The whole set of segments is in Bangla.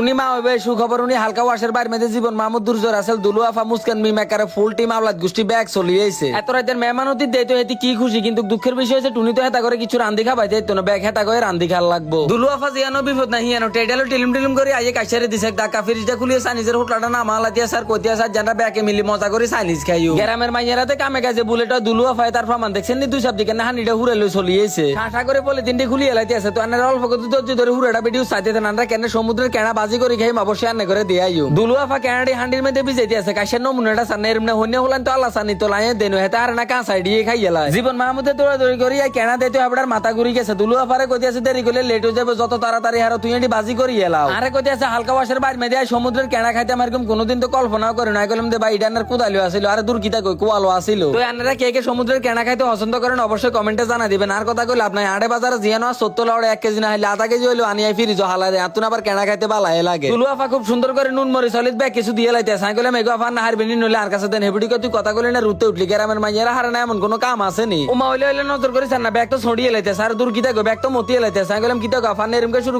উনি মা হইবে সুখবর উনি হালকা ওয়াশের বাইর মেয়েদের জীবন। মাহমুদ দুর্জোর আসল দুলু আফা মুসকান মি মেকারে ফুল টিম আওলাদ গোষ্ঠী ব্যাগ চলিয়েছে এত রাতের মেহমান অতীত দেয় তো এটি কি খুশি কিন্তু দুঃখের বিষয় হচ্ছে টুনি তো হেতা করে কিছু রান্ধি খাবাই যাইতো না ব্যাগ হেতা করে রান্ধি খাল লাগবো। দুলু আফা জিয়ানো বিপদ নাহি এনো টেডালো টিলিম টিলিম করে আইয়ে কাশারে দিছে ডাকা ফ্রিজটা খুলিয়ে সানিজের হোটলাটা না মালা দিয়া স্যার কতিয়া স্যার জানা ব্যাকে মিলি মজা করে সাইনিজ খাইও। গ্রামের মাইয়ারাতে কামে কাজে বুলেটা দুলু আফায় তার প্রমাণ দেখছেন নি? দুই সব দিকে না হানিটা হুরে লই চলিয়েছে ঠাঠা করে বলে তিনটি খুলিয়ে লাইতে আছে তো আনার অল্প কত ধৈর্য ধরে হুরেটা বেডিও সাইতে নানরা কেন সমুদ্রের কেনা বাজি করে খাই অবশ্যই আনে করে দিয়ে আইও দুলু আফা কেনাডি হান্ডির মধ্যে বিজাইতে আছে। কাশের নমুনাটা সামনে এরমনে হন্যে হলান তো আল্লাহ সানি তো লাইয়ে দেনু। হেতা আর না কা সাইডিয়ে খাই গেলা জীবন মাহমুদে দৌড়া দৌড়ি করি এই কেনা দিতে আপনার মাথা ঘুরি গেছে। দুলু আফারে কইতে আছে দেরি করলে লেট হয়ে যাবে যত তাড়াতাড়ি হারো তুই এটি বাজি করি এলাও। আরে কইতে আছে হালকা ওয়াশের বাইর মেদে সমুদ্রের কেনা খাইতে আমার এরকম কোনোদিন তো কল্পনাও করে না কইলাম দে ভাই ইডানের কুদালিও আসিল আরে দূর কিতা কই কুয়ালো আসিল তো আপনারা কে কে সমুদ্রের কেনা খাইতে পছন্দ করেন অবশ্যই কমেন্টে জানা দিবেন। আর কথা কইলে আপনার আড়ে বাজারে জিয়ানো আর সত্তর লাউড়ে এক কেজি না হলে আধা কেজি হইল আনিয়াই ফিরিজ হালারে আতুন আবার কেনা খাইতে বালাই লাগে। দুলু আফা খুব সুন্দর করে নুন মরি সলিদ ব্যাগ কিছু দিয়ে লাইতে সাই কইলাম এগো আফা না হারবি নি নইলে আর কাছে দেন। তুই কথা কইলে না রুতে উঠলি গ্রামের মাইয়ারা হারে না এমন কোনো কাম আছে নি? উমা হইলে হইলে নজর করিস না ব্যাগ তো ছড়িয়ে লাইতে স্যার দূর কিতা গো ব্যাগ তো মতিয়ে লাইতে সাই কইলাম কিতা গো আফা নেরমকে শুরু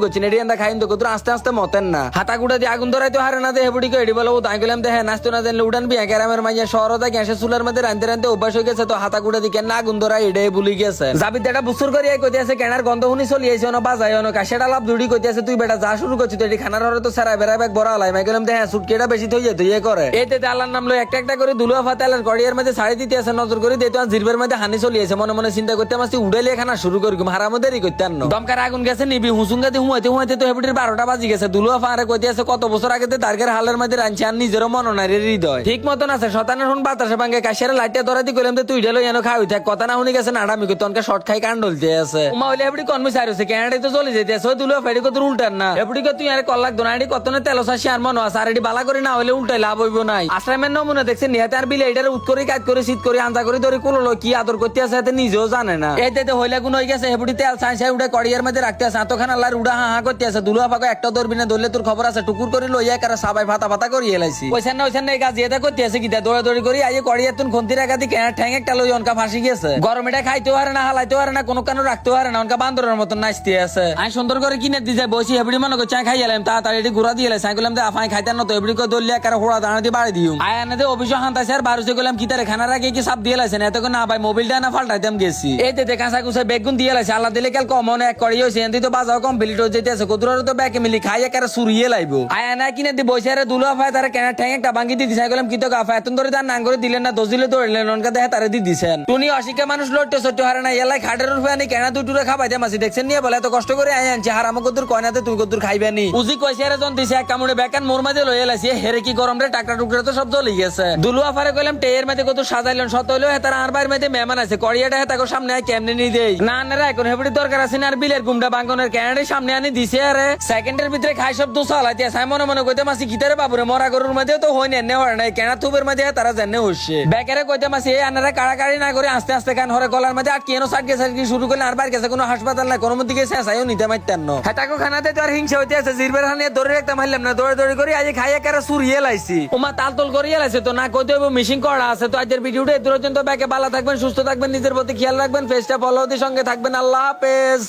খাইন তো কত আস্তে আস্তে মতেন না। হাতা গুড়া দিয়ে আগুন ধরাইতে হারে না দে হেবুডি কো এডি বলো তাই কইলাম দে হ্যাঁ নাচতো না দেন উড়ান বিয়া গ্রামের মাইয়া শহর দা গ্যাসে চুলার মধ্যে রান্ধতে রান্ধতে অভ্যাস হয়ে গেছে তো হাতা গুড়া দিয়ে কেন আগুন ধরা এডে বুলি গেছে? জাবিদ দেটা বুসুর করি কইতে আছে কেনার গন্ধ শুনি চলি আইছে না বাজাই না কাশেটা লাভ দুড়ি কইতে আছে তুই বেটা যা শুরু করছিস তো এটি খানার হরে তো সারা বেড়া ব্যাগ বড় লাই মাই গেলাম হ্যাঁ সুটকেটা বেশি থই যেত ইয়ে করে। এই তে আল্লাহর নাম লই একটা একটা করে দুলুয়া ফাতালের গড়িয়ার মধ্যে ছাড়ি দিতে আছে নজর করে দিতে জিরবের মধ্যে হানি চলি আছে। মনে মনে চিন্তা করতে মাসি উড়াইলে খানা শুরু করি হারামো দেরি করতে আনো দমকার আগুন গেছে নিবি হুসুঙ্গাতে হুমাইতে হুমাইতে তো হেবটির বারোটা বাজি গেছে। দুলুয়া ফাঁড়ে কইতে আছে কত বছর আগে তো দার্গের হালের মধ্যে রাঞ্চি আর নিজেরও মন নাই রে হৃদয়। ঠিক মতন আছে শতানের হুন বাতাসে ভাঙ্গে কাশের লাইটে ধরা দি কইলাম তো তুই ঢেলো এনো খাওয়াই থাক। কথা না শুনি গেছে নাডামি কই তনকে শর্ট খাই কান ডলতে আছে। উমা হইলে হেবটি কনমি সাইর হইছে ক্যানাডায় তো চলে যেতে আছে ওই দুলুয়া ফেডি কত উল্টার না। কই তুই আরে কল্লাক দোনাড়ি কত না তেল সাসি আর মন আছে আর এটি বালা করে না হইলে উল্টাই লাভ হইব নাই। আশ্রমের নমুনা দেখছে, নিহাতে আর বিলে এটার উৎ করে কাজ করে, শীত করে, আঞ্জা করে ধরে কুলো কি আদর করতে আছে এতে নিজেও জানে না। এই তেতে হইলে গুণ হয়ে গেছে হেবুটি তেল সাই সাই উড়ে কড়িয়ার মধ্যে রাখতে আছে এতখান আল্লাহর উড়া হা হা করতে আছে দুলুয়া পাকে একটা ধরবি না, ধরলে তোর খবর আছে, টুকুর করে লইয়া কারা সবাই ফাতা ফাতা করি এলাইছি ওইখান না ওইখান এই কাজ এটা করতে আছে কি দৌড়া দৌড়ি করি, আইয়ে কড়িয়ার তুন খন্তি রাখা দি কেনার ঠ্যাং একটা লই অনকা ফাঁসি গেছে। গরম এটা খাইতে পারে না হালাইতে পারে না, কোনো কানো রাখতে পারে না, অনকা বান্দরের মতন নাচতে আছে আমি সুন্দর করে কিনে দিছে, বসি হেবড়ি মনে করছে খাই এলাম তাড়াতাড়ি ঘুরা দিয়ে সাই করলাম আফাই খাইতে না তো হেবড়ি করে দলিয়া কারা হোড়া দাঁড়া দিয়ে বাড়ি দিও? আয় আনে অভিযোগ হান্তাছে আর বারুসে গেলাম কি তারে খানার আগে কি সাপ দিয়ে লাইছেন? এত না, ভাই মোবাইলটা না ফাল্টাইতাম গেছি। এই তে কাঁচা কুচা বেগুন দিয়ে লাইছে, আল্লাহ দিলে কাল কমন এক করি হয়েছে এনদি তো বাজাও কমপ্লিট হয়ে যেতে আছে কতুরার তো ব্যাকে মিলি, খাই একারে সুরিয়ে লাইবো। আয় আনা কিনে দি বসে আরে দুলো আফায় তারা কেনা ঠ্যাং একটা ভাঙ্গি দিয়ে দিছে গেলাম কি তো গাফা এতন ধরে তার নাং করে দিলেন না, দোষ দিলে তো লনকা দেখে তারে দি দিছেন। টুনি অশিক্ষা মানুষ লড়তে সত্য হারে না এলাই খাটের রূপে আনি, কেনা দুই টুরে খাবাই দে মাসি, দেখছেন নিয়ে বলে, এত কষ্ট করে আয় আনছে, হারামো কদ্দুর কয়নাতে তুই কদ্দুর খাইবে নি? উজি আরে জন দিছে, এক কামড়ে বেকান, মোর মাঝে লয়ে লাইছে হেরে কি গরম রে? টাকরা টুকরা তো সব জ্বলি গেছে। দুলু আফারে কইলাম, টেয়ের মধ্যে কত সাজাইলেন, সত হইল, হেতার আর বাইর মধ্যে মেহমান আছে। কড়িয়াটা হেতাকে সামনে আয়, কেমনে নি দেই? না না এখন হেবড়ি দরকার আছে না, আর বিলের গুমটা বাঙ্গনের ক্যানাডের সামনে আনি দিছে, আরে। সেকেন্ডের ভিতরে খাই সব দোষ হালাইতে আছে। মনে মনে কইতে মাসি গিটারে বাবুরে, মরা গরুর মধ্যে তো হই নেনে হয় নাই, কেনা তুবের মধ্যে তারা জানে হচ্ছে বেকারে কইতে মাসি, এই আনারা কাড়াকাড়ি না করে আস্তে আস্তে কান হরে গলার মধ্যে আটকে এনো, সাটকে সাটকে শুরু করলে আর বার গেছে কোনো হাসপাতাল না কোনো মধ্যে গেছে আসাইও নিতে মাইতেন না। খানাতে তো আর হিংসা হইতে আছে, জিরবের মারলাম না দৌড়ে করে সুরিয়ে করিয়ে তো, না হবে করা আছে তো পর্যন্ত ব্যাকে ভালো থাকবেন, সুস্থ থাকবেন, নিজের প্রতি খেয়াল রাখবেন ফেসটা ফলো সঙ্গে থাকবেন, আল্লাহ হাফেজ।